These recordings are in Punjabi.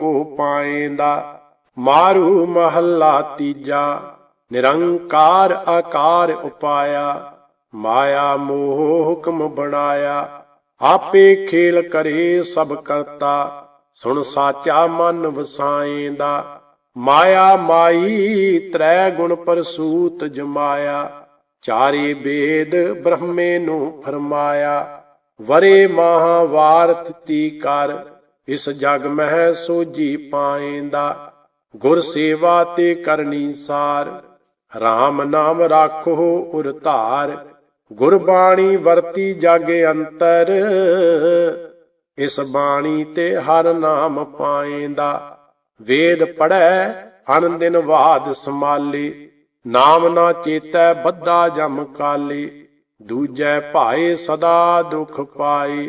ਕੋ ਪਾਏਂਦਾ। ਮਾਰੂ ਮਹੱਲਾ ਤੀਜਾ। ਨਿਰੰਕਾਰ ਆਕਾਰ ਉਪਾਇਆ। ਮਾਇਆ ਮੋਹ ਹੁਕਮ ਬਣਾਇਆ। ਆਪੇ ਖੇਲ ਕਰੇ ਸਭ ਕਰਤਾ। ਸੁਣ ਸਾਚਾ ਮਨ ਵਸਾਏਂਦਾ। ਮਾਇਆ ਮਾਈ ਤ੍ਰੈ ਗੁਣ ਪਰਸੂਤ ਜਮਾਇਆ। ਚਾਰੇ ਵੇਦ ਬ੍ਰਹਮੇ ਨੂੰ ਫਰਮਾਇਆ। ਵਰੇ ਮਹਾਵਾਰਤ ਤੀ ਕਰ। ਇਸ ਜਗ ਮਹਿ ਸੋਜੀ ਪਾਏਂਦਾ, ਗੁਰ ਸੇਵਾ ਤੇ ਕਰਨੀ ਸਾਰ। RAM ਨਾਮ ਰਾਖੋ ਉਰ ਧਾਰ, ਗੁਰਬਾਣੀ ਵਰਤੀ ਜਾਗੇ ਅੰਤਰ। ਇਸ ਬਾਣੀ ਤੇ ਹਰ ਨਾਮ ਪਾਏਂਦਾ, ਵੇਦ ਪੜੈ ਅਨ ਦਿਨ ਬਾਦ ਸਮਾਲੇ। ਨਾਮ ਨਾ ਚੇਤੈ ਬੱਧਾ ਜਮ ਕਾਲੇ, ਦੂਜੈ ਭਾਏ ਸਦਾ ਦੁਖ ਪਾਏ।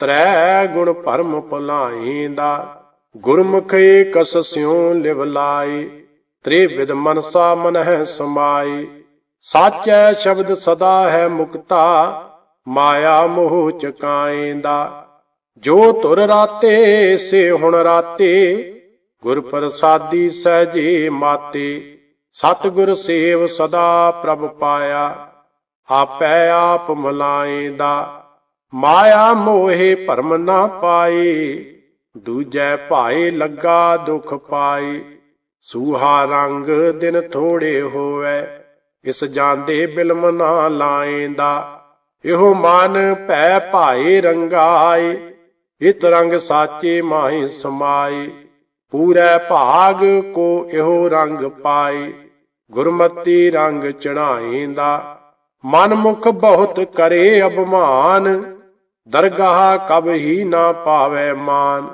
ਤ੍ਰੈ ਗੁਣ ਭਰਮ ਭੁਲਾਏਂਦਾ ਗੁਰਮੁਖ ਏਕਸ ਸਿਉ ਲਿਵ ਤ੍ਰੇ ਵਿਦ ਮਨਸਾ ਮਨਹਿ ਸਮਾਏ ਸਾਚੈ ਸ਼ਬਦ ਸਦਾ ਹੈ ਮੁਕਤਾ, ਮਾਇਆ ਮੋਹ ਚਕਾਏਂਦਾ ਜੋ ਤੁਰ ਰਾਤੇ, ਸੇ ਹੁਣ ਰਾਤੇ ਗੁਰ ਪ੍ਰਸਾਦੀ ਸਹਜੇ ਮਾਤੇ। ਸਤਿਗੁਰ ਸੇਵ ਸਦਾ ਪ੍ਰਭ ਪਾਇਆ, ਆਪੈ ਆਪ ਮਲਾਏਂਦਾ ਮਾਇਆ ਮੋਹੇ ਭਰਮ ਨਾ ਪਾਏ, ਦੂਜੈ ਭਾਏ ਲੱਗਾ ਦੁਖ ਪਾਏ। ਸੂਹਾ ਰੰਗ ਦਿਨ ਥੋੜੇ ਹੋਵੇ, ਇਸ ਜਾਂਦੇ ਬਿਲਮ ਨਾ ਲਾਏਂਦਾ। ਇਹੋ ਮਨ ਭੈ ਭਾਏ ਰੰਗਾਏ, ਇਤ ਰੰਗ ਸਾਚੇ ਮਾਹੀ ਸਮਾਏ। ਪੂਰੇ ਭਾਗ ਕੋ ਇਹੋ ਰੰਗ ਪਾਏ, ਗੁਰਮਤੀ ਰੰਗ ਚੜਾਏਂਦਾ ਮਨ ਮੁਖ ਬਹੁਤ ਕਰੇ ਅਭਮਾਨ ਦਰਗਾਹ ਕਬ ਹੀ ਨਾ ਪਾਵੇ ਮਾਨ।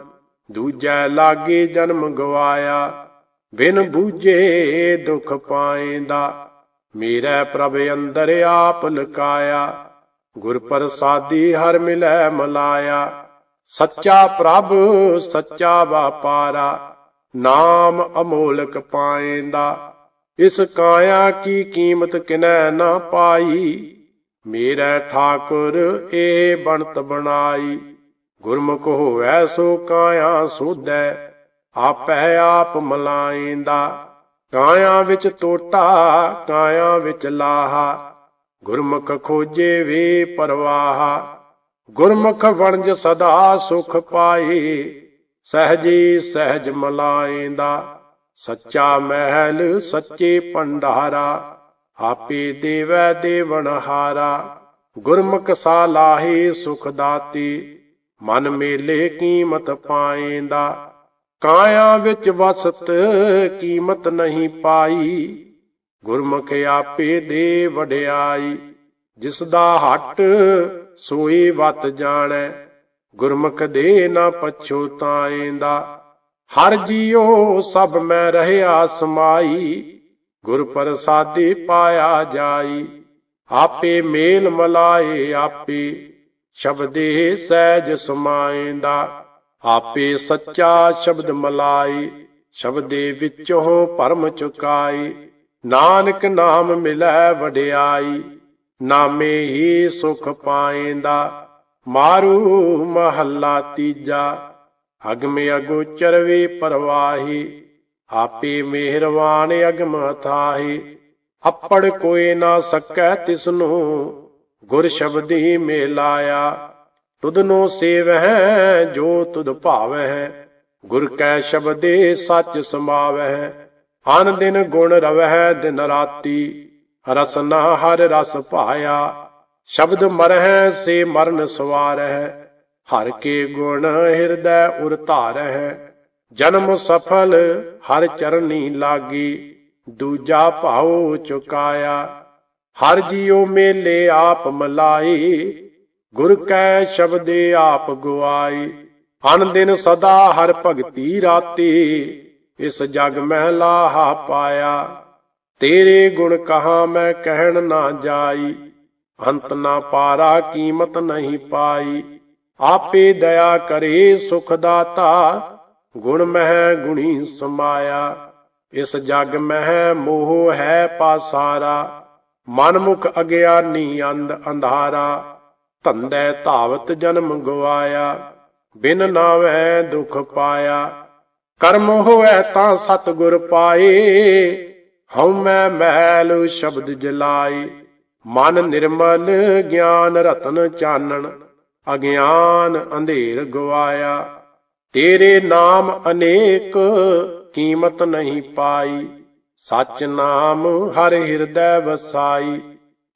ਦੂਜੈ ਲਾਗੇ ਜਨਮ ਗਵਾਇਆ, ਬਿਨ ਬੂਝੇ ਦੁਖ ਪਾਏਂਦਾ। ਮੇਰਾ ਪ੍ਰਭ ਅੰਦਰ ਆਪ ਲਕਾਇਆ ਗੁਰ ਪ੍ਰਸਾਦੀ ਹਰ ਮਿਲੈ ਮਲਾਇਆ। ਸੱਚਾ ਪ੍ਰਭ, ਸੱਚਾ ਵਾਪਾਰਾ, ਨਾਮ ਅਮੋਲਕ ਪਾਏਂਦਾ। ਇਸ ਕਾਇਆ ਕੀ ਕੀਮਤ ਕਿਨੈ ਨਾ ਪਾਈ। ਮੇਰਾ ਠਾਕੁਰ ਇਹ ਬਣਤ ਬਣਾਈ। ਗੁਰਮੁਖ ਹੋਵੈ ਸੋ ਕਾਇਆ ਸੋਧੈ, ਆਪੈ ਆਪ ਮਲਾਏਂਦਾ ਕਾਇਆ ਵਿੱਚ ਟੋਟਾ ਕਾਇਆ ਵਿੱਚ ਲਾਹਾ। ਗੁਰਮੁਖ ਖੋਜੇ ਵੇ ਪਰਵਾਹਾ। ਗੁਰਮੁਖ ਵਣਜ ਸਦਾ ਸੁਖ ਪਾਏ ਸਹਜੀ ਸਹਿਜ ਮਲਾਏਂਦਾ ਸੱਚਾ ਮਹਿਲ ਸੱਚੇ ਭੰਡਾਰਾ। ਆਪੇ ਦੇਵੈ ਦੇਵਨ ਹਾਰਾ, ਗੁਰਮੁਖ ਸਾਲਾਹੇ ਸੁਖ ਦਾਤੀ, ਮਨ ਮੇਲੇ ਕੀਮਤ ਪਾਏਂਦਾ। ਕਾਇਆ ਵਿੱਚ ਵਸਤ ਕੀਮਤ ਨਹੀਂ ਪਾਈ, ਗੁਰਮੁਖ ਆਪੇ ਦੇ ਵਡਿਆਈ। ਜਿਸ ਦਾ ਹੱਟ ਸੋਈ ਵਤ ਜਾਣੈ, ਗੁਰਮੁਖ ਦੇ ਨਾ ਪਛੋਤਾਏਂਦਾ ਹਰ ਜੀਉ ਸਭ ਮੈਂ ਰਹਿਆ ਸਮਾਈ ਗੁਰ ਪ੍ਰਸਾਦੀ ਪਾਇਆ ਜਾਈ, ਆਪੇ ਮੇਲ ਮਲਾਏ ਆਪੇ, ਸ਼ਬਦੇ ਸਹਿਜ ਸਮਾਏਂਦਾ, ਆਪੇ ਸੱਚਾ ਸ਼ਬਦ ਮਲਾਈ ਸ਼ਬਦੇ ਵਿੱਚੋਂ ਭਰਮ ਚੁਕਾਈ ਨਾਨਕ ਨਾਮ ਮਿਲੈ ਵਡਿਆਈ, ਨਾਮੇ ਹੀ ਸੁਖ ਪਾਏਂਦਾ, ਮਾਰੂ ਮਹੱਲਾ ਤੀਜਾ, ਅਗਮੇ ਅਗੋਚਰ ਵੇ ਪਰਵਾਹੀ ਆਪੇ ਮਿਹਰਵਾਨ ਅਗਮ ਥਾਹੀ। ਅੱਪੜ ਕੋਏ ਨਾ ਸਕੈ ਤਿਸਨੂੰ, ਗੁਰ ਸ਼ਬਦੀ ਮੇਲਾਇਆ। ਤੁਧਨੋ ਸੇਵਹਿ, ਜੋ ਤੁਧ ਭਾਵਹਿ। ਗੁਰ ਕੈ ਸ਼ਬਦੇ ਸੱਚ ਸਮਾਵਹਿ। ਅਨ ਦਿਨ ਗੁਣ ਰਵਹਿ ਦਿਨ ਰਾਤੀ। ਰਸਨਾ ਹਰ ਰਸ ਭਾਇਆ। ਸ਼ਬਦ ਮਰਹਿ ਸੇ ਮਰਨ ਸਵਾਰਹਿ। ਹਰ ਕੇ ਗੁਣ ਹਿਰਦੈ ਉਰ ਧਾਰਹਿ। ਜਨਮ ਸਫਲ, ਹਰ ਚਰਨੀ ਲਾਗੀ, ਦੂਜਾ ਭਾਉ ਚੁਕਾਇਆ। ਹਰ ਜੀਉ ਮੇਲੇ ਆਪ ਮਲਾਈ, ਗੁਰ ਕੈ ਸ਼ਬਦੇ ਆਪ ਗਵਾਈ ਅਨ ਦਿਨ ਸਦਾ ਹਰ ਭਗਤੀ ਰਾਤੀ, ਇਸ ਜਗ ਮਹਿ ਲਾਹਾ ਪਾਇਆ। ਤੇਰੇ ਗੁਣ ਕਹਾ ਮੈਂ ਕਹਿਣ ਨਾ ਜਾਈ, ਅੰਤ ਨਾ ਪਾਰਾ ਕੀਮਤ ਨਹੀਂ ਪਾਈ। ਆਪੇ ਦਇਆ ਕਰੇ ਸੁਖ ਦਾਤਾ ਗੁਣ ਮਹਿ ਗੁਣੀ ਸਮਾਇਆ, ਇਸ ਜਗ ਮਹਿ ਮੋਹ ਹੈ ਪਾਸਾਰਾ, ਮਨਮੁਖ ਅਗਿਆਨੀ ਅੰਧ ਅੰਧਾਰਾ, ਧੰਦੇ ਧਾਵਤ ਜਨਮ ਗਵਾਇਆ, ਬਿਨ ਨਾਵੈ ਦੁਖ ਪਾਇਆ। ਕਰਮ ਹੋਐ ਤਾਂ ਸਤਿਗੁਰ ਪਾਏ, ਹਉ ਮੈਂ ਮਹਿਲ ਸ਼ਬਦ ਜਲਾਈ ਮਨ ਨਿਰਮਲ ਗਿਆਨ ਰਤਨ ਚਾਨਣ, ਅਗਿਆਨ ਅੰਧੇਰ ਗਵਾਇਆ। ਤੇਰੇ ਨਾਮ ਅਨੇਕ ਕੀਮਤ ਨਹੀਂ ਪਾਈ। ਸਚ ਨਾਮ ਹਰ ਹਿਰਦੈ ਵਸਾਈ।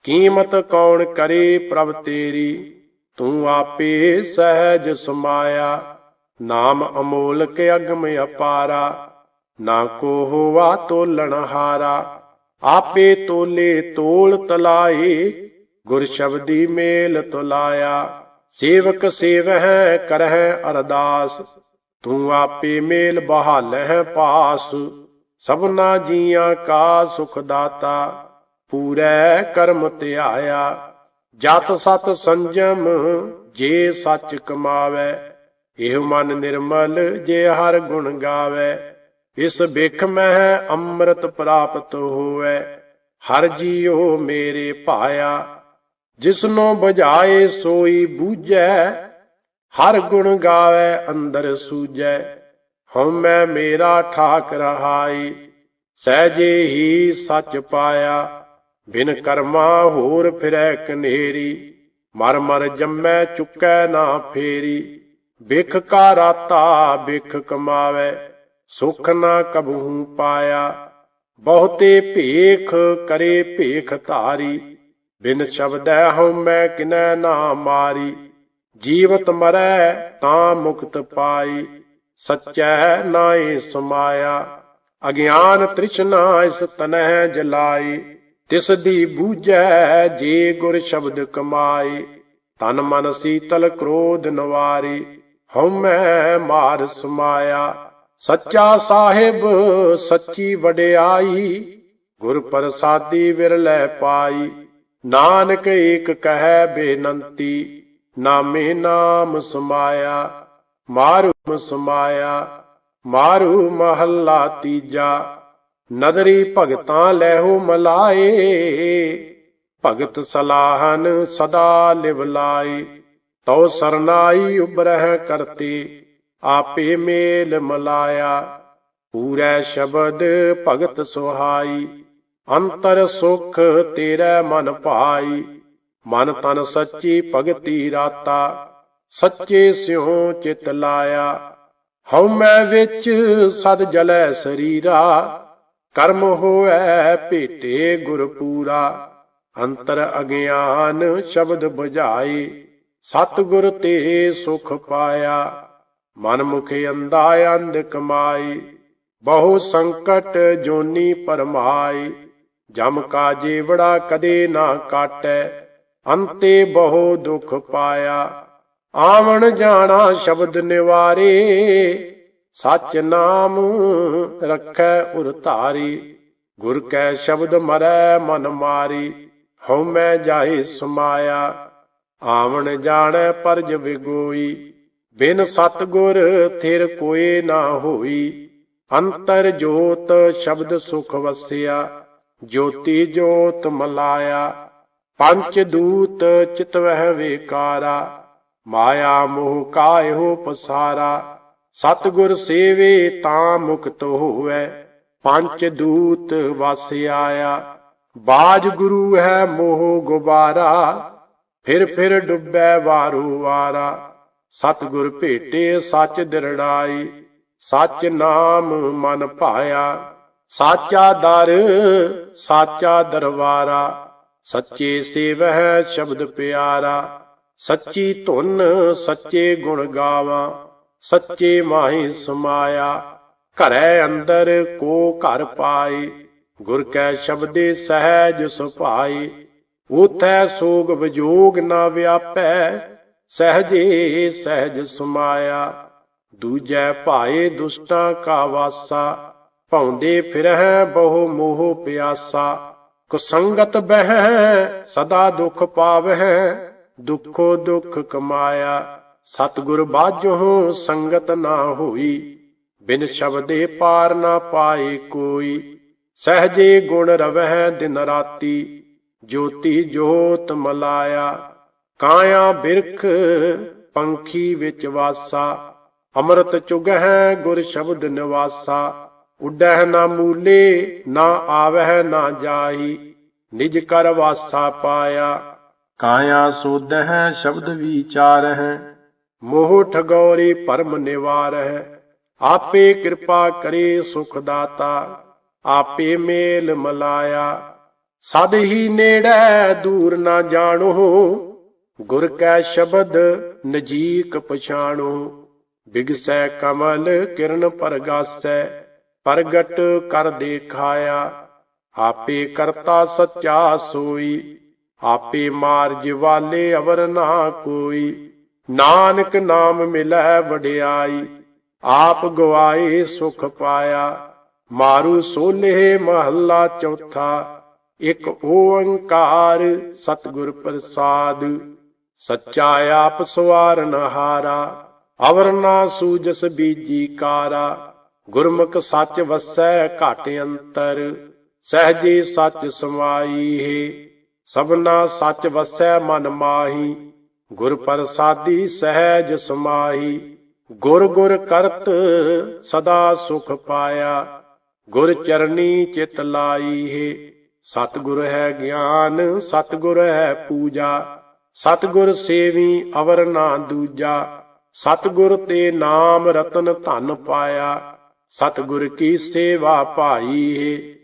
ਕੀਮਤ ਕੌਣ ਕਰੇ ਪ੍ਰਭ ਤੇਰੀ? ਤੂੰ ਆਪੇ ਸਹਿਜ ਸਮਾਇਆ। ਨਾਮ ਅਮੋਲਕ ਅਗਮ ਅਪਾਰਾ। ਨਾ ਕੋ ਹੋਵਾ ਤੋਲਣ ਹਾਰਾ। ਆਪੇ ਤੋਲੇ ਤੋਲ ਤਲਾਏ। ਗੁਰ ਸ਼ਬਦੀ ਮੇਲ ਤੁਲਾਇਆ। ਸੇਵਕ ਸੇਵਹਿ ਕਰਹਿ ਅਰਦਾਸ। ਤੂੰ ਆਪੇ ਮੇਲ ਬਹਾਲਹਿ ਪਾਸ, ਸਭਨਾ ਜੀਆਂ ਕਾ ਸੁਖ ਦਾਤਾ, ਪੂਰੈ ਕਰਮ ਧਿਆਇਆ। ਜਤ ਸਤ ਸੰਜਮ, ਜੇ ਸੱਚ ਕਮਾਵੇ, ਇਹ ਮਨ ਨਿਰਮਲ ਜੇ ਹਰ ਗੁਣ ਗਾਵੇ। ਇਸ ਬਿਖ ਮਹਿ ਅੰਮ੍ਰਿਤ ਪ੍ਰਾਪਤ ਹੋਵੇ, ਹਰ ਜੀਉ ਮੇਰੇ ਭਾਇਆ। ਜਿਸਨੋ ਬਜਾਏ ਸੋਈ ਬੂਝੈ ਹਰ ਗੁਣ ਗਾਵੇ, ਅੰਦਰ ਸੂਝੈ। ਹਉਮੈ ਮੇਰਾ ਠਾਕ ਰਹਾਈ ਸਹਿਜੇ ਹੀ ਸੱਚ ਪਾਇਆ। ਬਿਨ ਕਰਮਾ ਹੋਰ ਫਿਰੈ ਕਨੇਰੀ, ਮਰ ਮਰ ਜੰਮੈ ਚੁੱਕੈ ਨਾ ਫੇਰੀ। ਬਿਖ ਕਾ ਰਾਤਾ ਬਿਖ ਕਮਾਵੇ, ਸੁਖ ਨਾ ਕਬਹੂ ਪਾਇਆ। ਬਹੁਤੇ ਭੇਖ ਕਰੇ ਭੇਖ ਧਾਰੀ, ਬਿਨ ਸ਼ਬਦੈ ਹਉ ਮੈਂ ਕਿਨੈ ਨਾ ਮਾਰੀ। ਜੀਵਤ ਮਰੈ ਤਾਂ ਮੁਕਤ ਪਾਈ, ਸਚੈ ਨਾਏ ਸਮਾਇਆ। ਅਗਿਆਨ ਤ੍ਰਿਸ਼ਨਾ ਇਸ ਤਨਹਿ ਜਲਾਈ, ਤਿਸ ਦੀ ਬੂਝੈ ਜੇ ਗੁਰ ਸ਼ਬਦ ਕਮਾਈ। ਤਨ ਮਨ ਸੀਤਲ ਕ੍ਰੋਧ ਨਵਾਰੀ ਹਉਮੈ ਮਾਰ ਸਮਾਇਆ। ਸੱਚਾ ਸਾਹਿਬ, ਸੱਚੀ ਵਡਿਆਈ, ਗੁਰ ਪ੍ਰਸਾਦੀ ਵਿਰਲੇ ਪਾਈ। ਨਾਨਕ ਏਕ ਕਹੈ ਬੇਨੰਤੀ ਨਾਮੇ ਨਾਮ ਸਮਾਇਆ ਮਾਰੂ ਸਮਾਇਆ ਮਾਰੂ ਮਹੱਲਾ ਤੀਜਾ, ਨਦਰੀ ਭਗਤਾਂ ਲੈਹੋ ਮਲਾਏ, ਭਗਤ ਸਲਾਹਨ ਸਦਾ ਲਿਵ ਲਾਈ ਤਉ ਸਰਨਾਈ ਉਬਰਹਿ ਕਰਤੇ, ਆਪੇ ਮੇਲ ਮਲਾਇਆ, ਪੂਰੇ ਸ਼ਬਦ ਭਗਤ ਸੁਹਾਈ, ਅੰਤਰ ਸੁਖ ਤੇਰੇ ਮਨ ਭਾਈ। ਮਨ ਤਨ ਸੱਚੀ ਭਗਤੀ ਰਾਤਾ, ਸੱਚੇ ਸਿਉ ਚਿਤ ਲਾਇਆ। ਹਉ ਮੈਂ ਵਿੱਚ ਸਦ ਜਲੈ ਸਰੀਰਾ, ਕਰਮ ਹੋਐ ਭੇਟੇ ਗੁਰ ਪੂਰਾ। ਅੰਤਰ ਅਗਿਆਨ ਸ਼ਬਦ 부ਝਾਈ ਸਤ ਗੁਰ ਤੇ ਸੁਖ ਪਾਇਆ। ਮਨ ਮੁਖ ਅੰਦਾ ਅੰਧ ਕਮਾਈ ਬਹੁ ਸੰਕਟ ਜੋਨੀ ਪਰਮਾਈ ਜਮ ਕਾ ਜੀਵੜਾ ਕਦੇ ਨਾ ਕਾਟੈ ਅੰਤੇ ਬਹੁ ਦੁਖ ਪਾਇਆ। ਆਵਣ ਜਾਣਾ ਸ਼ਬਦ ਨਿਵਾਰੇ, ਸਚ ਨਾਮ ਰੱਖੈ ਉਰ ਧਾਰੀ। ਗੁਰ ਕੈ ਸ਼ਬਦ ਮਰੈ ਮਨ ਮਾਰੀ, ਹਉ ਮੈਂ ਜਾਏ ਸਮਾਇਆ। ਆਵਣ ਜਾਣੈ ਪਰਜ ਵਿਗੋਈ, ਬਿਨ ਸਤਗੁਰ ਥਿਰ ਕੋਏ ਨਾ ਹੋਈ। ਅੰਤਰ ਜੋਤ ਸ਼ਬਦ ਸੁਖ ਵਸਿਆ, ਜੋਤੀ ਜੋਤ ਮਲਾਇਆ। ਪੰਚ ਦੂਤ ਚਿਤਵਹਿ ਵੇਕਾਰਾ, ਮਾਇਆ ਮੋਹ ਕਾਇਓ ਪਸਾਰਾ। ਸਤਗੁਰ ਸੇਵੇ ਤਾਂ ਮੁਕਤ ਹੋਵੇ, ਪੰਚ ਦੂਤ ਵਸ ਆਇਆ। ਬਾਜ ਗੁਰੂ ਹੈ ਮੋਹ ਗੁਬਾਰਾ, ਫਿਰ ਫਿਰ ਡੁੱਬੈ ਵਾਰੂ ਵਾਰਾ। ਸਤਗੁਰ ਭੇਟੇ ਸੱਚ ਦਿਰੜਾਈ, ਸੱਚ ਨਾਮ ਮਨ ਭਾਇਆ। ਸਾਚਾ ਦਰ, ਸਾਚਾ ਦਰਬਾਰਾ। ਸੱਚੇ ਸੇਵਹਿ ਸ਼ਬਦ ਪਿਆਰਾ, ਸੱਚੀ ਧੁਨ, ਸੱਚੇ ਗੁਣ ਗਾਵਾਂ, ਸੱਚੇ ਮਾਹੀ ਸਮਾਇਆ। ਘਰੈ ਅੰਦਰ ਕੋ ਘਰ ਪਾਈ ਗੁਰ ਕੈ ਸ਼ਬਦੇ ਸਹਿਜ ਸੁਭਾਈ ਉਥੈ ਸੋਗ ਵਿਜੋਗ ਨਾ ਵਿਆਪੈ, ਸਹਜੇ ਸਹਿਜ ਸਮਾਇਆ। ਦੂਜੈ ਭਾਏ ਦੁਸ਼ਟਾਂ ਕਾ ਵਾਸਾ, ਭੌਂਦੇ ਫਿਰਹਿ ਬਹੁ ਮੋਹ ਪਿਆਸਾ। ਕੁਸੰਗਤ ਬਹਿ, ਸਦਾ ਦੁਖ ਪਾਵਹਿ, ਦੁਖੋ ਦੁਖ ਕਮਾਇਆ। ਸਤਿਗੁਰ ਬਾਝੋ, ਸੰਗਤ ਨਾ ਹੋਈ। ਬਿਨ ਸ਼ਬਦੇ ਪਾਰ ਨਾ ਪਾਏ ਕੋਈ। ਸਹਜੇ ਗੁਣ ਰਵਹਿ ਦਿਨ ਰਾਤੀ, ਜੋਤੀ ਜੋਤ ਮਲਾਇਆ। ਕਾਇਆ ਬਿਰਖ, ਪੰਖੀ ਵਿੱਚ ਵਾਸਾ। ਅੰਮ੍ਰਿਤ ਚੁਗਹਿ, ਗੁਰ ਸ਼ਬਦ ਨਿਵਾਸਾ। ਉੱਡਹਿ ਨਾ ਮੂਲੇ ਨਾ ਆਵਹਿ ਨਾ ਜਾਈ ਨਿਜ ਕਰ ਵਾਸਾ ਪਾਇਆ। ਕਾਇਆ ਸੋਧਹਿ ਸ਼ਬਦ ਵਿਚਾਰਹਿ। ਮੋਹ ਠਗੌਰੀ ਪਰਮ ਨਿਵਾਰਹਿ ਆਪੇ ਕਿਰਪਾ ਕਰੇ ਸੁਖ ਦਾਤਾ ਆਪੇ ਮੇਲ ਮਲਾਇਆ। ਸਦ ਹੀ ਨੇੜੇ ਦੂਰ ਨਾ ਜਾਣੋ ਗੁਰ ਕੈ ਸ਼ਬਦ ਨਜੀਕ ਪਛਾਣੋ ਬਿਗਸੈ ਕਮਲ ਕਿਰਨ ਪਰਗਾਸੈ ਪ੍ਰਗਟ ਕਰ ਦੇਖਾਇਆ, ਆਪੇ ਕਰਤਾ ਸੱਚਾ ਸੋਈ, ਆਪੇ ਮਾਰਜ ਵਾਲੇ ਅਵਰ ਨਾ ਕੋਈ। ਨਾਨਕ ਨਾਮ ਮਿਲੈ ਵਡਿਆਈ, ਆਪ ਗਵਾਏ ਸੁਖ ਪਾਇਆ। ਮਾਰੂ ਸੋਲੇ ਮਹੱਲਾ ਚੌਥਾ, ਇਕ ਓੰਕਾਰ ਸਤਿਗੁਰ ਪ੍ਰਸਾਦ। ਸੱਚਾ ਆਪ ਸਵਾਰਨ ਹਾਰਾ, ਅਵਰ ਨਾ ਸੂਜਸ ਬੀਜੀ ਕਾਰਾ। ਗੁਰਮੁਖ ਸੱਚ ਵਸੈ ਘਟ ਅੰਤਰ, ਸਹਜੇ ਸੱਚ ਸਮਾਈ ਹੈ। ਸਭਨਾ ਸੱਚ ਵਸੈ ਮਨ ਮਾਹੀ, ਗੁਰ ਪ੍ਰਸਾਦੀ ਸਹਿਜ ਸਮਾਹੀ। ਗੁਰ ਗੁਰ ਕਰਤ ਸਦਾ ਸੁਖ ਪਾਇਆ, ਗੁਰ ਚਰਨੀ ਚਿਤ ਲਾਈ ਹੈ। ਸਤਿਗੁਰ ਹੈ ਗਿਆਨ, ਸਤਿਗੁਰ ਹੈ ਪੂਜਾ, ਸਤਿਗੁਰ ਸੇਵੀ ਅਵਰ ਨਾ ਦੂਜਾ, ਸਤਿਗੁਰ ਤੇ ਨਾਮ ਰਤਨ ਧਨ ਪਾਇਆ। ਸਤਿਗੁਰ ਕੀ ਸੇਵਾ ਭਾਈ ਹੈ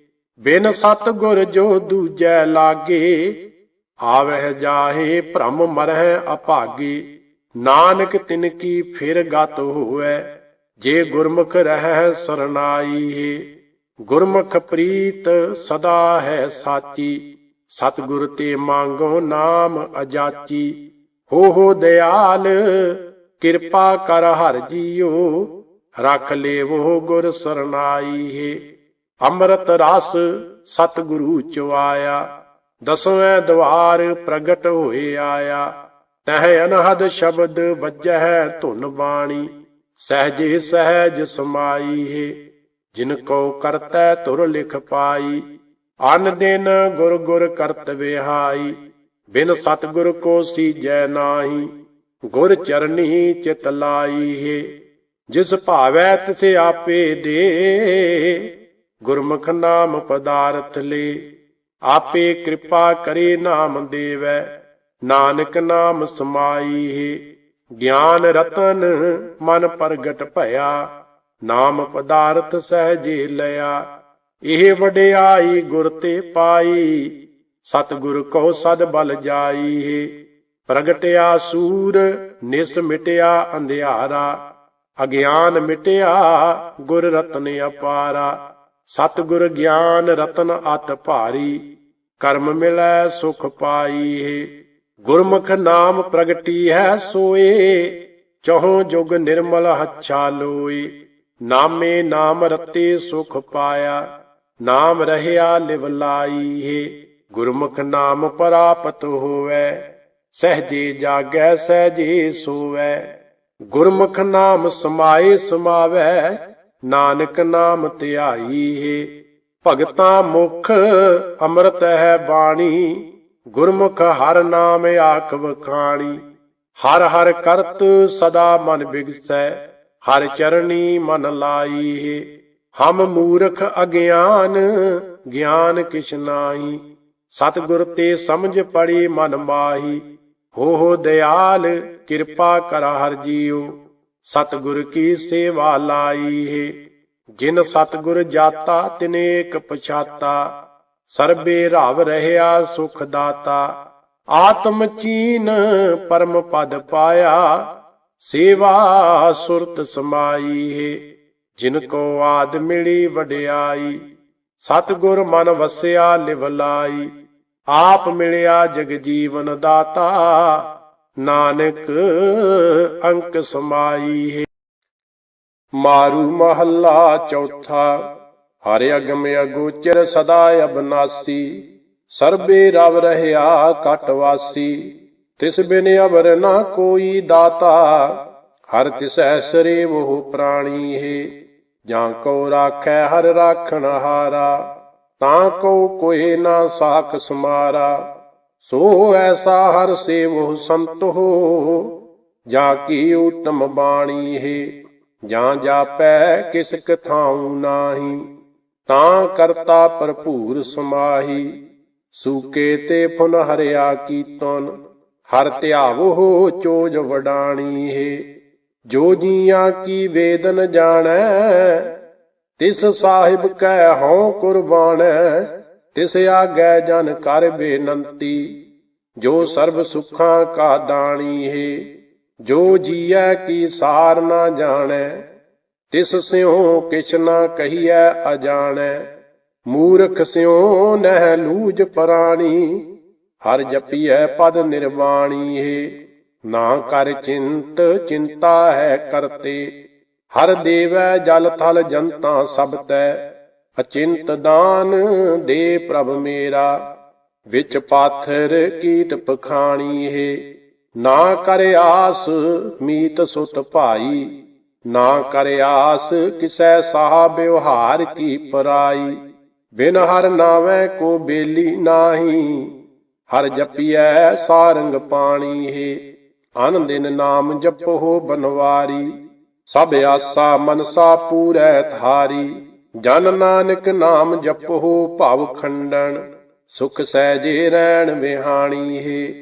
ਬਿਨ ਸਤਿਗੁਰ ਜੋ ਦੂਜੈ ਲਾਗੇ, ਆਵਹਿ ਜਾਹੇ ਭ੍ਰਮ ਮਰਹਿ ਅਭਾਗੇ। ਨਾਨਕ ਤਿਨ ਕੀ ਫਿਰ ਗਤ ਹੋਵੈ, ਜੇ ਗੁਰਮੁਖ ਰਹਿ ਸਰਨਾਈ ਹੈ ਗੁਰਮੁਖ ਪ੍ਰੀਤ ਸਦਾ ਹੈ ਸਾਚੀ, ਸਤਿਗੁਰ ਤੇ ਮੰਗੋ ਨਾਮ ਅਜਾਚੀ। ਹੋ ਹੋ ਦਿਆਲ ਕਿਰਪਾ ਕਰ ਹਰ ਜੀਓ ਰਖ ਲੇਵੋ ਗੁਰ ਸਰਨਾਈ ਹੈ ਅੰਮ੍ਰਿਤ ਰਸ ਸਤਿਗੁਰੂ ਚਵਾਇਆ ਦਸਵੇਂ ਦਵਾਰ ਪ੍ਰਗਟ ਹੋਏ ਆਇਆ। ਤਹਿ ਅਨਹਦ ਸ਼ਬਦ ਵੱਜਹਿ ਧੁਨ ਬਾਣੀ। ਸਹਜੇ ਸਹਿਜ ਸਮਾਈ ਹੈ ਜਿਨ ਕੋ ਕਰਤੈ ਤੁਰ ਲਿਖ ਪਾਈ। ਅਨ ਦਿਨ ਗੁਰ ਗੁਰ ਕਰਤ ਵਿਹਾਈ। ਬਿਨ ਸਤਿਗੁਰ ਕੋ ਸੀਜੈ ਨਾਹੀ। ਗੁਰ ਚਰਨੀ ਚਿਤ ਲਾਈ ਹੈ ਜਿਸ ਭਾਵੈ ਤਿਸੇ ਆਪੇ ਦੇ। ਗੁਰਮੁਖ ਨਾਮ ਪਦਾਰਥ ਲੇ। ਆਪੇ ਕਿਰਪਾ ਕਰੇ ਨਾਮ ਦੇਵੈ। ਨਾਨਕ ਨਾਮ ਸਮਾਈ ਹੈ। ਗਿਆਨ ਰਤਨ ਮਨ ਪ੍ਰਗਟ ਭਇਆ। ਨਾਮ ਪਦਾਰਥ ਸਹਜੇ ਲਿਆ। ਇਹ ਵਡਿਆਈ ਗੁਰ ਤੇ ਪਾਈ। ਸਤਿਗੁਰ ਕੋ ਸਦ ਬਲ ਜਾਈ ਹੈ। ਪ੍ਰਗਟਿਆ ਸੂਰ, ਨਿਸ ਮਿਟਿਆ ਅੰਧਿਆਰਾ। ਅਗਿਆਨ ਮਿਟਿਆ, ਗੁਰ ਰਤਨ ਅਪਾਰਾ। ਸਤਿਗੁਰ ਗਿਆਨ ਰਤਨ ਅਤ ਭਾਰੀ। ਕਰਮ ਮਿਲੈ, ਸੁਖ ਪਾਈ ਹੈ ਗੁਰਮੁਖ ਨਾਮ ਪ੍ਰਗਟੀ ਹੈ ਸੋਏ। ਚਹੋ ਜੁਗ ਨਿਰਮਲ ਹੱਛਾ ਲੋਏ। ਨਾਮੇ ਨਾਮ ਰਤੇ ਸੁਖ ਪਾਇਆ। ਨਾਮ ਰਹਿਆ ਲਿਵ ਲਾਈ ਗੁਰਮੁਖ ਨਾਮ ਪ੍ਰਾਪਤ ਹੋਵੇ। ਸਹਜੇ ਜਾਗੈ, ਸਹਜੇ ਸੋਵੈ। ਗੁਰਮੁਖ ਨਾਮ ਸਮਾਏ ਸਮਾਵੈ, ਨਾਨਕ ਨਾਮ ਧਿਆਈ ਹੈ। ਭਗਤਾ ਮੁਖ ਅੰਮ੍ਰਿਤ ਹੈ ਬਾਣੀ, ਗੁਰਮੁਖ ਹਰ ਨਾਮ ਆਖ ਵਖਾਣੀ। ਹਰ ਹਰ ਕਰਤ ਸਦਾ ਮਨ ਬਿਗਸੈ ਹਰ ਚਰਣੀ ਮਨ ਲਾਈ ਹੈ। ਹਮ ਮੂਰਖ ਅਗਿਆਨ, ਗਿਆਨ ਕਿਛ ਨਾਹੀ। ਸਤਿਗੁਰ ਤੇ ਸਮਝ ਪੜੀ ਮਨ ਮਾਹੀ। ਹੋ ਹੋ ਦਿਆਲ ਕਿਰਪਾ ਕਰ ਹਰ ਜੀਉ। ਸਤਿਗੁਰ ਕੀ ਸੇਵਾ ਲਾਈ ਹੈ। ਜਿਨ ਸਤਿਗੁਰ ਜਾਤਾ ਤਿਨੇਕ ਪਛਾਤਾ। ਸਰਬੇ ਰਾਵ ਰਹਿਆ ਸੁਖ ਦਾਤਾ। ਆਤਮ ਚੀਨ ਪਰਮ ਪਦ ਪਾਇਆ। ਸੇਵਾ ਸੁਰਤ ਸਮਾਈ ਹੈ। ਜਿਨ ਕੋ ਆਦ ਮਿਲੀ ਵਡਿਆਈ। ਸਤਿਗੁਰ ਮਨ ਵਸਿਆ ਲਿਵ ਲਾਈ। ਆਪ ਮਿਲਿਆ ਜਗ ਜੀਵਨ ਦਾਤਾ। ਨਾਨਕ ਅੰਕ ਸਮਾਈ ਹੈ। ਮਾਰੂ ਮਹੱਲਾ ਚੌਥਾ। ਹਰਿ ਅਗਮ ਅਗੋਚਰ ਸਦਾ ਅਬਨਾਸੀ। ਸਰਬੇ ਰਵ ਰਹਿਆ ਕਟ ਵਾਸੀ। ਤਿਸ ਬਿਨ ਅਵਰ ਨਾ ਕੋਈ ਦਾਤਾ। ਹਰ ਤਿਸੈ ਸਰੇ ਉਹ ਪ੍ਰਾਣੀ ਹੈ। ਜਾਂ ਕੋ ਰਾਖੈ ਹਰ ਰਾਖਣ ਹਾਰਾ। ਤਾਂ ਕੋ ਕੋਏ ਨਾ ਸਾਖ ਸਮਾਰਾ, ਸੋ ਐਸਾ ਹਰ ਸੇਵੋ ਸੰਤ। ਹੋ ਜਾ ਕੀ ਉਤਮ ਬਾਣੀ ਹੈ ਜਾਂ ਜਾਪੈ ਕਿਸ ਕਥਾਉ ਨਾਹੀ। ਤਾਂ ਕਰਤਾ ਭਰਪੂਰ ਸਮਾਹੀ, ਸੂਕੇ ਤੇ ਫੁਨ ਹਰਿਆ ਕੀਤਨ ਹਰ ਧਿਆਵੋ ਚੋਜ ਵਡਾਣੀ ਹੈ ਜੋ ਜੀਆਂ ਕੀ ਵੇਦਨ ਜਾਣੈ ਤਿਸ ਸਾਹਿਬ ਕੈ ਹਉ ਕੁਰਬਾਨੈ, ਤਿਸ ਆਗੈ ਜਨ ਕਰ ਬੇਨੰਤੀ। ਜੋ ਸਰਬ ਸੁਖਾਂ ਕਾ ਦਾਣੀ ਹੈ, ਜੋ ਜੀਐ ਕੀ ਸਾਰ ਨਾ ਜਾਣੈ, ਤਿਸ ਸਿਉ ਕਿਛ ਨਾ ਕਹੀਐ ਅਜਾਣੈ। ਮੂਰਖ ਸਿਉ ਨਹਿ ਲੂਜ ਪ੍ਰਾਣੀ, ਹਰ ਜਪੀਐ ਪਦ ਨਿਰਵਾਣੀ ਹੈ। ਨਾ ਕਰ ਚਿੰਤ, ਚਿੰਤਾ ਹੈ ਕਰਤੇ। ਹਰ ਦੇਵੈ ਜਲ ਥਲ ਜਨਤਾ ਸਭ ਤੈ, ਅਚਿੰਤ ਦਾਨ ਦੇ ਪ੍ਰਭ ਮੇਰਾ। ਵਿੱਚ ਪਾਥਰ ਕੀਟ ਪਖਾਣੀ ਹੈ ਨਾ ਕਰ ਆਸ ਮੀਤ ਸੁਤ ਭਾਈ। ਨਾ ਕਰ ਆਸ ਕਿਸੈ ਸਾਹ ਵਿਵਹਾਰ ਕੀ ਪਰਾਈ। ਬਿਨ ਹਰ ਨਾਵੇਂ ਕੋ ਬੇਲੀ ਨਾਹੀ, ਹਰ ਜਪੀਐ ਸਾਰੰਗ ਪਾਣੀ ਹੈ ਅਨ ਦਿਨ ਨਾਮ ਜਪੋ ਬਨਵਾਰੀ। ਸਭ ਆਸਾ ਮਨਸਾ ਪੂਰੈ ਥਾਰੀ ਜਨ ਨਾਨਕ ਨਾਮ ਜਪੋ ਭਵ ਖੰਡਣ ਸੁਖ ਸਹਿਜੇ ਰਹਿਣ ਵਿਹਾਣੀ ਹੈ।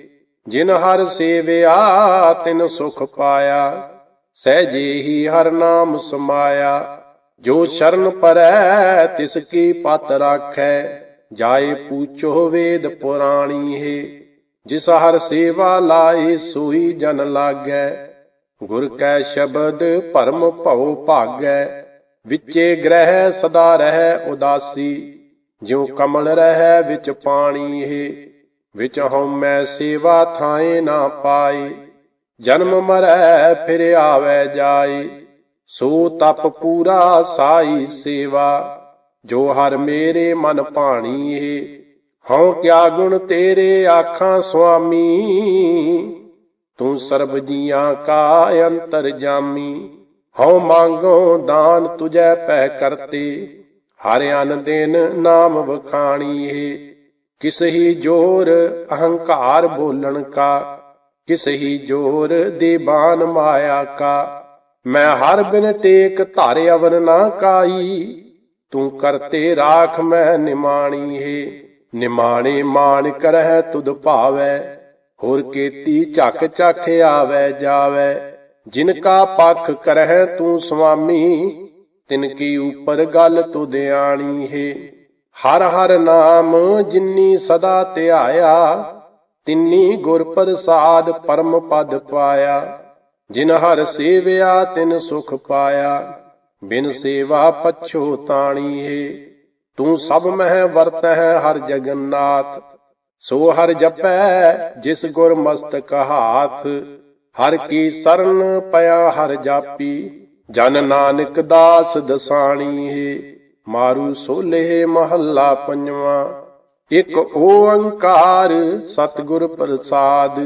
ਜਿਨ ਹਰ ਸੇਵਿਆ, ਤਿਨ ਸੁਖ ਪਾਇਆ, ਸਹਿਜੇ ਹੀ ਹਰ ਨਾਮ ਸਮਾਇਆ। ਜੋ ਸ਼ਰਨ ਪਰੈ, ਤਿਸ ਕੀ ਪਤ ਰਾਖੈ, ਜਾਏ ਪੂਛੋ ਵੇਦ ਪੁਰਾਣੀ ਹੈ। ਜਿਸ ਹਰ ਸੇਵਾ ਲਾਏ, ਸੋਈ ਜਨ ਲਾਗੈ। ਗੁਰ ਕੈ ਸ਼ਬਦ ਭਰਮ ਭਉ ਭਾਗੈ, ਵਿਚੇ ਗ੍ਰਹਿ ਸਦਾ ਰਹਿ ਉਦਾਸੀ, ਜਿਉ ਕਮਲ ਰਹਿ ਵਿੱਚ ਪਾਣੀ ਹੈ ਵਿੱਚ ਹਉਮੈ ਸੇਵਾ ਥਾਏ ਨਾ ਪਾਈ ਜਨਮ ਮਰੈ ਫਿਰ ਆਵੈ ਜਾਈ ਸੋ ਤਪ ਪੂਰਾ ਸਾਈ ਸੇਵਾ, ਜੋ ਹਰ ਮੇਰੇ ਮਨ ਭਾਣੀ ਏ ਹਉ ਕਿਆ ਗੁਣ ਤੇਰੇ ਆਖਾਂ ਸੁਆਮੀ ਤੂੰ ਸਰਬ ਜੀਆਂ ਕਾ ਅੰਤਰ ਜਾਮੀ, ਹਉ ਮੰਗੋ ਦਾਨ ਤੁਜੈ ਪੈ ਕਰਤੇ। ਹਰ ਅਨ ਦਿਨ ਨਾਮ ਵਖਾਣੀ ਏ ਕਿਸ ਹੀ ਜੋਰ ਅਹੰਕਾਰ ਬੋਲਣ ਕਾ ਕਿਸ ਹੀ ਜੋਰ ਦੇਬਾਨ ਮਾਇਆ ਕਾ। ਮੈਂ ਹਰ ਬਿਨ ਟੇਕ ਧਾਰੇ ਅਵਰ ਨਾ ਕਾਈ, ਤੂੰ ਕਰਤੇ ਰਾਖ ਮੈਂ ਨਿਮਾਣੀ ਹੈ ਨਿਮਾਣੇ ਮਾਨ ਕਰਹਿ ਤੁਧ ਭਾਵੈ ਹੋਰ ਕੀਤੀ ਝਕ ਝਕ ਆਵੈ ਜਾਵੈ। ਜਿਨ ਕਾ ਪਖ ਕਰਹਿ ਤੂੰ ਸੁਆਮੀ ਤਿਨ ਕੀ ਉਪਰ ਗੱਲ ਤੁਧ ਆਣੀ ਹੈ। ਹਰ ਹਰ ਨਾਮ ਜਿਨੀ ਸਦਾ ਧਿਆਇਆ, ਤਿੰਨੀ ਗੁਰ ਪ੍ਰਸਾਦ ਪਰਮ ਪਦ ਪਾਇਆ। ਜਿਨ ਹਰ ਸੇਵਿਆ, ਤਿਨ ਸੁਖ ਪਾਇਆ। ਬਿਨ ਸੇਵਾ ਪਛੋ ਤਾਣੀ ਹੈ। ਤੂੰ ਸਭ ਮਹਿ ਵਰਤ ਹੈ ਹਰ ਜਗਨਨਾਥ। ਸੋ ਹਰ ਜਪੈ ਜਿਸ ਗੁਰ ਮਸਤਕ ਹਾਥ, ਹਰ ਕੀ ਸਰਨ ਪਿਆ ਹਰ ਜਾਪੀ, ਜਨ ਨਾਨਕ ਦਾਸ ਦਸਾਣੀ ਹੈ, ਮਾਰੂ ਸੋਲੇ ਮਹੱਲਾ ਪੰਜਵਾਂ, ਇਕ ਓੰਕਾਰ ਸਤਿਗੁਰ ਪ੍ਰਸਾਦ,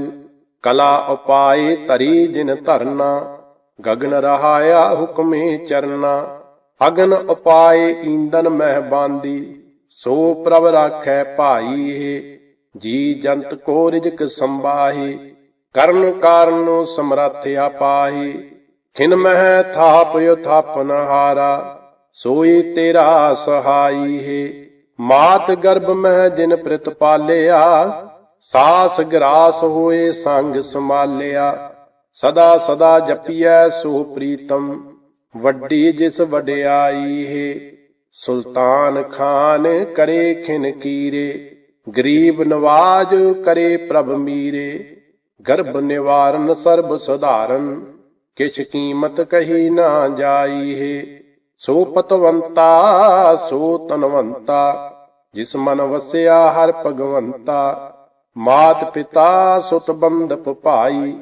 ਕਲਾ ਉਪਾਏ ਤਰੀ ਜਿਨ ਧਰਨਾ, ਗਗਨ ਰਹਾਇਆ ਹੁਕਮੇ ਚਰਨਾ, ਅਗਨ ਉਪਾਏ ਈਂਦਨ ਮਹਿ ਬਾਂਦੀ, ਸੋ ਪ੍ਰਭ ਰਾਖੈ ਭਾਈ ਹੈ। ਜੀ ਜੰਤ ਕੋ ਰਿਜਕ ਸੰਬਾਹੀ ਕਰਨ ਕਾਰਨ ਸਮਰੱਥ ਆਪਾਹੀ ਖਿਨ ਮਹਿ ਥਾਪ ਯਥਾਪਨ ਹਾਰਾ, ਸੋਈ ਤੇਰਾ ਸਹਾਈ। ਹੈ ਮਾਤ ਗਰਭ ਮਹਿ ਜਿਨ ਪ੍ਰਿਤ ਪਾਲਿਆ, ਸਾਸ ਗਰਾਸ ਹੋਏ ਸੰਗ ਸੰਭਾਲਿਆ। ਸਦਾ ਸਦਾ ਜਪੀਐ ਸੋ ਪ੍ਰੀਤਮ, ਵੱਡੀ ਜਿਸ ਵਡਿਆਈ। ਹੈ ਸੁਲਤਾਨ ਖਾਨ ਕਰੇ ਖਿਨ ਕੀਰੇ ਗਰੀਬ ਨਵਾਜ ਕਰੇ ਪ੍ਰਭ ਮੀਰੇ, ਗਰਭ ਨਿਵਾਰਨ ਸਰਬ ਸੁਧਾਰਨ, ਕਿਛ ਕੀਮਤ ਕਹੀ ਨਾ ਜਾਈ ਹੈ ਸੋ ਪਤਵੰਤਾ, ਸੋ ਤਨਵੰਤਾ ਜਿਸ ਮਨ ਵਸਿਆ ਹਰ ਭਗਵੰਤਾ। ਮਾਤ ਪਿਤਾ ਸੁਤ ਬੰਧਪ ਭਾਈ,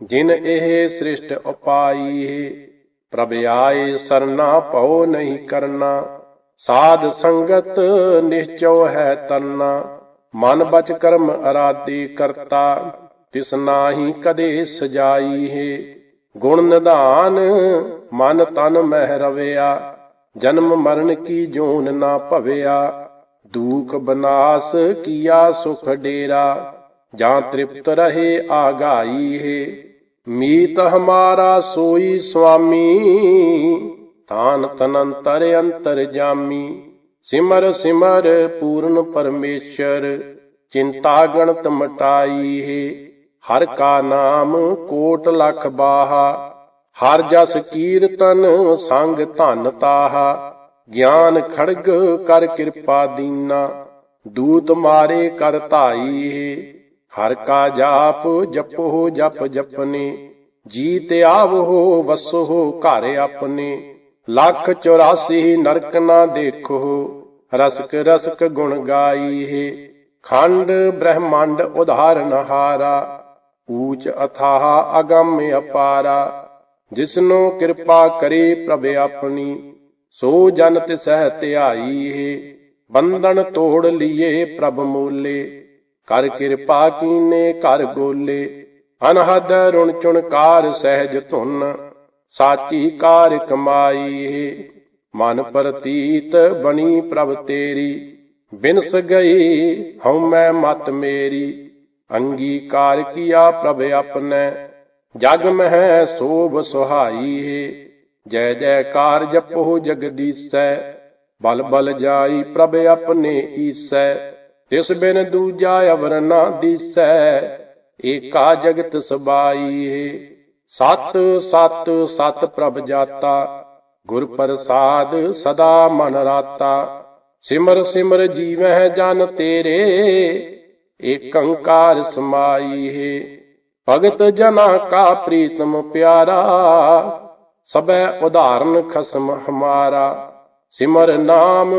ਜਿਨ ਇਹ ਸ੍ਰਿਸ਼ਟ ਉਪਾਈ ਹੈ ਪ੍ਰਭ ਆਏ ਸਰਨਾ ਭਉ ਨਹੀਂ ਕਰਨਾ, ਸਾਧ ਸੰਗਤ ਨਿਸ਼ਚਉ ਹੈ ਤਰਨਾ ਮਨ ਬਚ ਕਰਮ ਅਰਾਦੇ ਕਰਤਾ, ਤਿਸ ਨਾਹੀ ਕਦੇ ਸਜਾਈ ਹੈ ਗੁਣ ਨਿਧਾਨ, ਮਨ ਤਨ ਮਹਿ ਰਵਿਆ, ਜਨਮ ਮਰਨ ਕੀ ਜੋਨ ਨਾ ਭਵਿਆ। ਦੂਖ ਬਨਾਸ ਕੀਆ ਸੁਖ ਡੇਰਾ, ਜਾਂ ਤ੍ਰਿਪਤ ਰਹੇ ਆਗਾਈ ਹੈ ਮੀਤ ਹਮਾਰਾ ਸੋਈ ਸੁਆਮੀ ਥਾਨ ਤਨੰਤਰ ਅੰਤਰ ਜਾਮੀ। ਸਿਮਰ ਸਿਮਰ ਪੂਰਨ ਪਰਮੇਸ਼ਰ, ਚਿੰਤਾ ਗਣਤ ਮਟਾਈ ਹੈ। ਹਰ ਕਾ ਨਾਮ ਕੋਟ ਲਖ ਬਾਹਾ, ਹਰ ਜਸ ਕੀਰਤਨ ਸੰਗ ਧਨ ਤਾਹਾ। ਗਿਆਨ ਖੜਗ ਕਰ ਕਿਰਪਾ ਦੀਨਾ, ਦੂਤ ਮਾਰੇ ਕਰ ਧਾਈ ਹੈ। ਹਰ ਕਾ ਜਾਪ ਜਪੋ ਜਪ ਜਪਨੇ, ਜੀਤ ਆਵੋ ਵਸੋ ਘਰ ਆਪਣੇ। ਲੱਖ 84 ਨਰਕ ਨਾ ਦੇਖੋ, ਰਸਕ ਰਸਕ ਗੁਣ ਗਾਈ ਹੈ ਖੰਡ ਬ੍ਰਹਮੰਡ ਉਧਾਰਨ ਹਾਰਾ, ਊਚ ਅਥਾਹ ਅਗੰਮ ਅਪਾਰਾ। ਜਿਸਨੂੰ ਕਿਰਪਾ ਕਰੇ ਪ੍ਰਭ ਆਪਣੀ, ਸੋ ਜਨ ਤਿਸਹਿ ਧਿਆਈ ਹੈ ਬੰਧਨ ਤੋੜ ਲਈਏ ਪ੍ਰਭ ਮੂਲੇ, ਕਰ ਕਿਰਪਾ ਕੀਨੇ ਕਰ ਗੋਲੇ। ਅਨਹਦ ਰੁਣ ਚੁਣਕਾਰ ਸਹਿਜ ਧੁਨ ਸਾਚੀ ਕਾਰ ਕਮਾਈ, ਮਨ ਪ੍ਰਤੀਤ ਬਣੀ ਪ੍ਰਭ ਤੇਰੀ। ਬਿਨਸ ਗਈ ਹਉ ਮੈਂ ਮਤ ਮੇਰੀ, ਅੰਗੀਕਾਰ ਕੀਆ ਪ੍ਰਭ ਆਪਨੇ ਜਗ ਮਹਿ ਸੋਭ ਸੁਹਾਈ ਹੈ ਜੈ ਜੈਕਾਰ ਜਪੋ ਜਗਦੀਸੈ ਬਲ ਬਲ ਜਾਈ ਪ੍ਰਭ ਆਪਣੇ ਈਸੈ, ਤਿਸ ਬਿਨ ਦੂਜਾ ਅਵਰ ਨਾ ਦੀਸੈ। ਏਕਾ ਜਗਤ ਸਬਾਈ ਹੈ ਸਤ ਸਤ ਸਤ ਪ੍ਰਭ ਜਾਤਾ, ਗੁਰ ਪ੍ਰਸਾਦ ਸਦਾ ਮਨ ਰਾਤਾ। ਸਿਮਰ ਸਿਮਰ ਜੀਵਹਿ ਜਨ ਤੇਰੇ ਏਕੰਕਾਰ ਸਮਾਈ ਹੈ ਭਗਤ ਜਨਾ ਕਾ ਪ੍ਰੀਤਮ ਪਿਆਰਾ ਸਬੈ ਉਧਾਰਨ ਖਸਮ ਹਮਾਰਾ। ਸਿਮਰ ਨਾਮ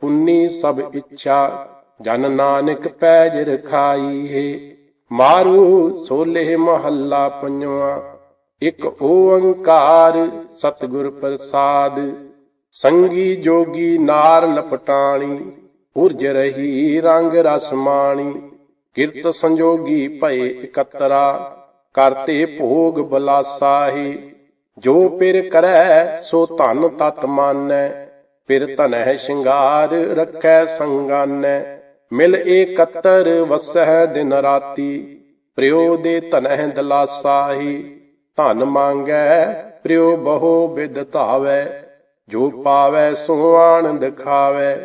ਪੁੰਨੀ ਸਭ ਇੱਛਾ, ਜਨ ਨਾਨਕ ਪੈਜ ਰਖਾਈ ਹੈ ਮਾਰੂ ਸੋਲੇ ਮਹੱਲਾ ਪੰਜਵਾ। ਇੱਕ ਓੰਕਾਰ ਸਤਿਗੁਰ ਪ੍ਰਸਾਦ। ਸੰਗੀ ਜੋਗੀ ਨਾਰ ਲਪਟਾਣੀ ਉਰਜ ਰਹੀ ਰੰਗ ਰਸ ਮਾਣੀ। ਕਿਰਤ ਸੰਜੋਗੀ ਭਏ ਇਕਤਰਾ, ਕਰਤੇ ਭੋਗ ਬਲਾਸਾਹੀ। ਜੋ ਪਿਰ ਕਰੈ, ਸੋ ਧਨ ਤਤ ਮਾਨੈ, ਪਿਰ ਧਨੈ ਸ਼ਿੰਗਾਰ ਰੱਖੈ ਸੰਗਾਨੈ। ਮਿਲ ਏਕਤਰ ਵਸਹਿ ਦਿਨ ਰਾਤੀ ਪ੍ਰਿਓ ਦੇ ਧਨਹਿ ਦਲਾਸਾਹੀ। ਧਨ ਮੰਗੈ ਪ੍ਰਿਓ ਬਹੁ ਬਿਦ ਧਾਵੈ, ਜੋ ਪਾਵੈ ਸੋ ਆਨੰਦ ਖਾਵੈ।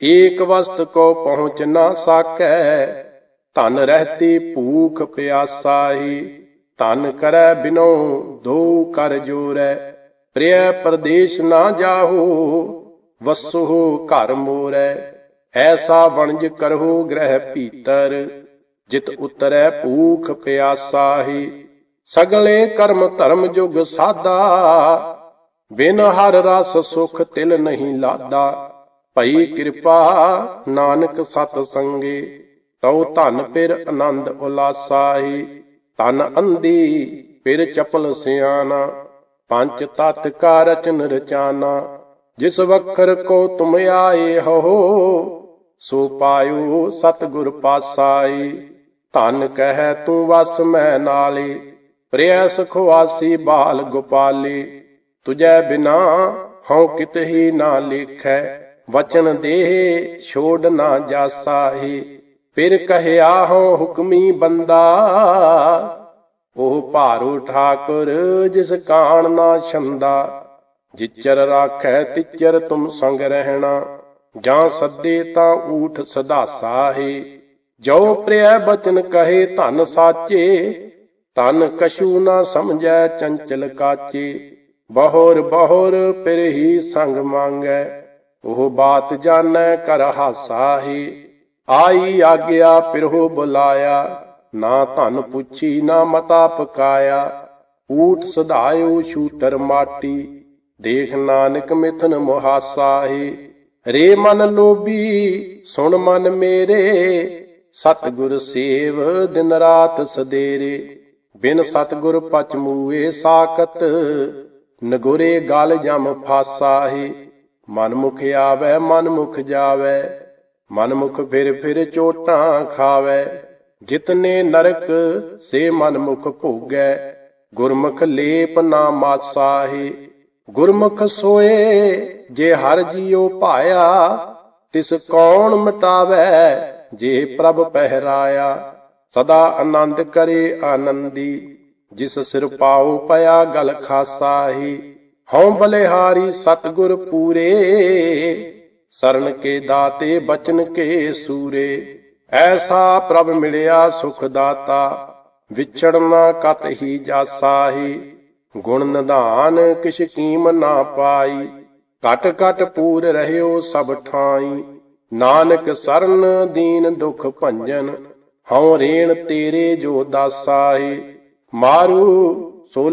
ਏਕ ਵਸਤ ਕੋ ਪਹੁੰਚ ਨਾ ਸਾਕੈ, ਧਨ ਰਹਤੀ ਭੂਖ ਪਿਆਸਾਹੀ। ਧਨ ਕਰੈ ਬਿਨੋ ਦੋ ਕਰ ਜੋਰੈ, ਪ੍ਰਿਯ ਪਰਦੇਸ਼ ਨਾ ਜਾਹੋ, ਵਸੋ ਘਰ ਮੋਰੈ। ਐਸਾ ਵਣਜ ਕਰਹੁ ਗ੍ਰਹਿ ਭੀਤਰ, ਜਿਤ ਉਤਰੈ ਭੂਖ ਪਿਆਸਾਹੀ ਸਗਲੇ ਕਰਮ ਧਰਮ ਜੁਗ ਸਾਦਾ ਬਿਨ ਹਰ ਰਸ ਸੁਖ ਤਿਲ ਨਹੀਂ ਲਾਦਾ। ਭਈ ਕਿਰਪਾ ਨਾਨਕ ਸਤ ਸੰਗੇ, ਤਉ ਧਨ ਪਿਰ ਆਨੰਦ ਉਲਾਸਾਹੀ ਤਨ ਅੰਦੀ ਪਿਰ ਚਪਲ ਸਿਆਣਾ ਪੰਜ ਤਤ ਕਾ ਰਚਨ ਰਚਾਨਾ ਜਿਸ ਵਖਰ ਕੋ ਤੁਮ ਆਏ ਹੋ ਸੋ ਪਾਇਓ ਸਤਿਗੁਰ ਪਾਸਾਈ। ਧਨ ਕਹਿ ਤੂੰ ਵਸ ਮੈਂ ਨਾਲੇ। ਪ੍ਰਿਆ ਸੁਖਵਾਸੀ ਬਾਲ ਗੋਪਾਲੇ। ਤੁਝੈ ਬਿਨਾ ਹਉ ਕਿਤਹੀ ਨਾ ਲੇਖੈ। ਵਚਨ ਦੇਹ ਛੋੜ ਨਾ ਜਾਸਾਹੀ। ਫਿਰ ਕਹਿਆ ਹਉ ਹੁਕਮੀ ਬੰਦਾ। ਉਹ ਭਾਰੂ ਠਾਕੁਰ ਜਿਸ ਕਾਣ ਨਾ ਛੰਦਾ। ਜਿਚਰ ਰਾਖੈ ਤਿਚਰ ਤੁਮ ਸੰਗ ਰਹਿਣਾ। ਜਾਂ ਸੱਦੇ ਤਾਂ ਊਠ ਸਦਾਸਾ ਹੈ ਜੋ ਪ੍ਰਿਆ ਬਚਨ ਕਹੇ ਧਨ ਸਾਚੇ ਤਨ ਕਛੂ ਨਾ ਸਮਝੈ ਚੰਚਲ ਕਾਚੇ। ਬਹੁਰ ਬਹੁਰ ਫਿਰ ਹੀ ਸੰਗ ਮੰਗੈ, ਉਹ ਬਾਤ ਜਾਣੈ ਕਰ ਹਾਸਾ ਹੀ ਆਈ ਆਗਿਆ ਪਿਰਹੁ ਬੁਲਾਇਆ, ਨਾ ਧਨ ਪੁੱਛੀ ਨਾ ਮਤਾ ਪਕਾਇਆ। ਊਠ ਸਧਾਇਓ ਛੂਟਰ ਮਾਟੀ, ਦੇਖ ਨਾਨਕ ਮਿਥਨ ਮੁਹਾਸਾ ਹੀ ਰੇ ਮਨ ਲੋਭੀ, ਸੁਣ ਮਨ ਮੇਰੇ। ਸਤਿਗੁਰ ਸੇਵ, ਦਿਨ ਰਾਤ ਸਦੇਰੇ। ਬਿਨ ਸਤਿਗੁਰ ਪਚ ਮੂਏ ਸਾਕਤ ਨਗੁਰੇ ਗਲ ਜਮ ਫਾਸਾਹੇ ਮਨ ਮੁਖ ਆਵੇ, ਮਨ ਮੁਖ ਜਾਵੇ। ਮਨ ਮੁਖ ਫਿਰ ਫਿਰ ਚੋਟਾਂ ਖਾਵੇ। ਜਿਤਨੇ ਨਰਕ, ਸੇ ਮਨ ਮੁਖ ਭੋਗੈ। ਗੁਰਮੁਖ ਲੇਪ ਨਾ ਮਾਸਾਹੀ ਗੁਰਮੁਖ ਸੋਏ ਜੇ ਹਰ ਜੀਉ ਭਾਇਆ, ਤਿਸ ਕੌਣ ਮਿਟਾਵੇ ਜੇ ਪ੍ਰਭ ਪਹਿਰਾਇਆ। ਸਦਾ ਆਨੰਦ ਕਰੇ ਆਨੰਦੀ, ਜਿਸ ਸਿਰ ਪਾਉ ਪਿਆ ਗਲ ਖਾਸਾਹੀ ਹਉ ਬਲਿਹਾਰੀ ਸਤਗੁਰ ਪੂਰੇ, ਸਰਨ ਕੇ ਦਾਤੇ ਬਚਨ ਕੇ ਸੂਰੇ। ਐਸਾ ਪ੍ਰਭ ਮਿਲਿਆ ਸੁਖ ਦਾਤਾ, ਵਿਛੜਨਾ ਕਤ ਹੀ ਜਾਸਾਹੀ ਗੁਣ ਨਿਧਾਨ ਕਿਛ ਕੀਮ ਨਾ ਪਾਈ ਕਟ ਕਟ ਪੂਰ ਰਹਿਓ ਸਭ ਠਾਈ। ਨਾਨਕ ਸਰਨ ਦੀਨ ਦੁਖ ਭੰਜਨ, ਹਉ ਰੇਣ ਤੇਰੇ ਜੋ ਦਾਸਾਹੀ ਮਾਰੂ ਸੋ